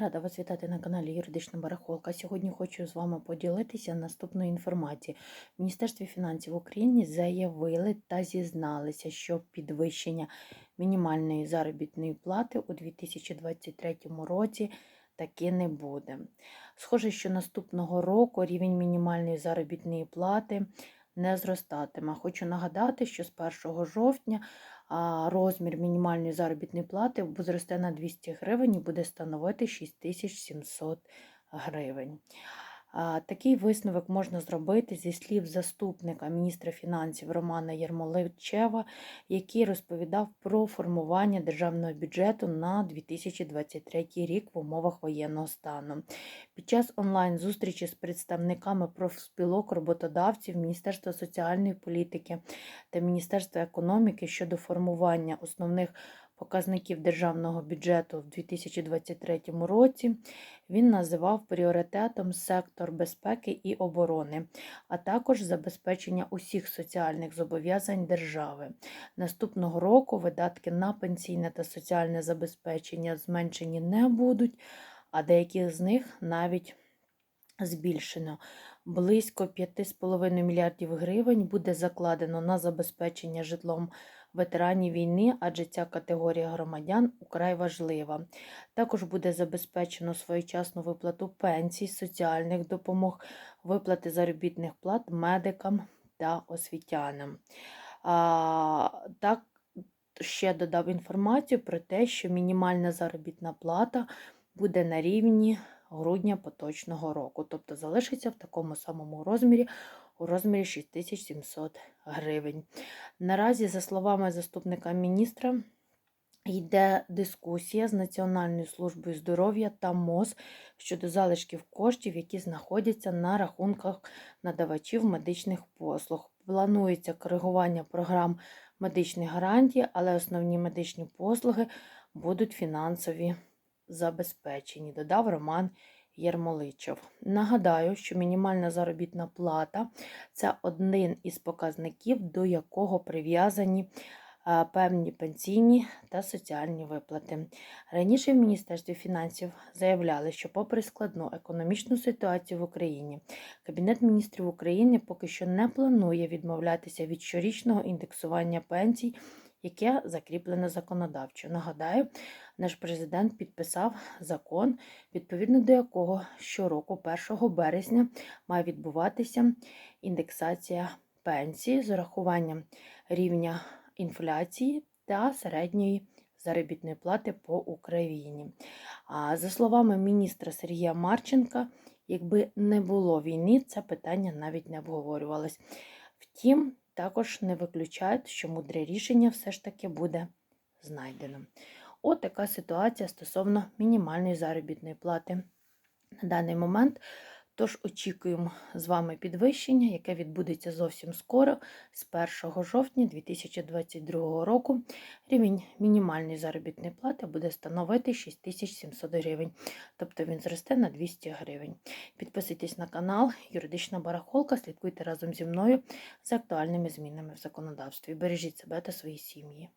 Рада вас вітати на каналі Юридична Барахолка. Сьогодні хочу з вами поділитися наступною інформацією. В Міністерстві фінансів України заявили та зізналися, що підвищення мінімальної заробітної плати у 2023 році таки не буде. Схоже, що наступного року рівень мінімальної заробітної плати не зростатиме. Хочу нагадати, що з 1 жовтня розмір мінімальної заробітної плати зросте на 200 гривень і буде становити 6700 гривень. Такий висновок можна зробити зі слів заступника міністра фінансів Романа Єрмоличева, який розповідав про формування державного бюджету на 2023 рік в умовах воєнного стану. Під час онлайн-зустрічі з представниками профспілок роботодавців Міністерства соціальної політики та Міністерства економіки щодо формування основних показників державного бюджету в 2023 році, він називав пріоритетом сектор безпеки і оборони, а також забезпечення усіх соціальних зобов'язань держави. Наступного року видатки на пенсійне та соціальне забезпечення зменшені не будуть, а деякі з них навіть збільшено. Близько 5,5 мільярдів гривень буде закладено на забезпечення житлом ветеранів війни, адже ця категорія громадян украй важлива. Також буде забезпечено своєчасну виплату пенсій, соціальних допомог, виплати заробітних плат медикам та освітянам. А, Так, ще додав інформацію про те, що мінімальна заробітна плата буде на рівні грудня поточного року, тобто залишиться в такому самому розмірі у розмірі 6700 гривень. Наразі, за словами заступника міністра, Йде дискусія з Національною службою здоров'я та МОЗ щодо залишків коштів, які знаходяться на рахунках надавачів медичних послуг. Планується коригування програм медичних гарантій, але основні медичні послуги будуть фінансові забезпечені, додав Роман Єрмоличов. Нагадаю, що мінімальна заробітна плата це один із показників, до якого прив'язані певні пенсійні та соціальні виплати. Раніше в Міністерстві фінансів заявляли, що, попри складну економічну ситуацію в Україні, Кабінет міністрів України поки що не планує відмовлятися від щорічного індексування пенсій яке закріплено законодавчо. Нагадаю, наш президент підписав закон, відповідно до якого щороку, 1 березня, має відбуватися індексація пенсії з урахуванням рівня інфляції та середньої заробітної плати по Україні. А за словами міністра Сергія Марченка, якби не було війни, це питання навіть не обговорювалось. Втім, також не виключають, що мудре рішення все ж таки буде знайдено. От така ситуація стосовно мінімальної заробітної плати на даний момент. Тож очікуємо з вами підвищення, яке відбудеться зовсім скоро, з 1 жовтня 2022 року. Рівень мінімальної заробітної плати буде становити 6700 гривень, тобто він зросте на 200 гривень. Підписуйтесь на канал Юридична Барахолка, слідкуйте разом зі мною за актуальними змінами в законодавстві. Бережіть себе та свої сім'ї.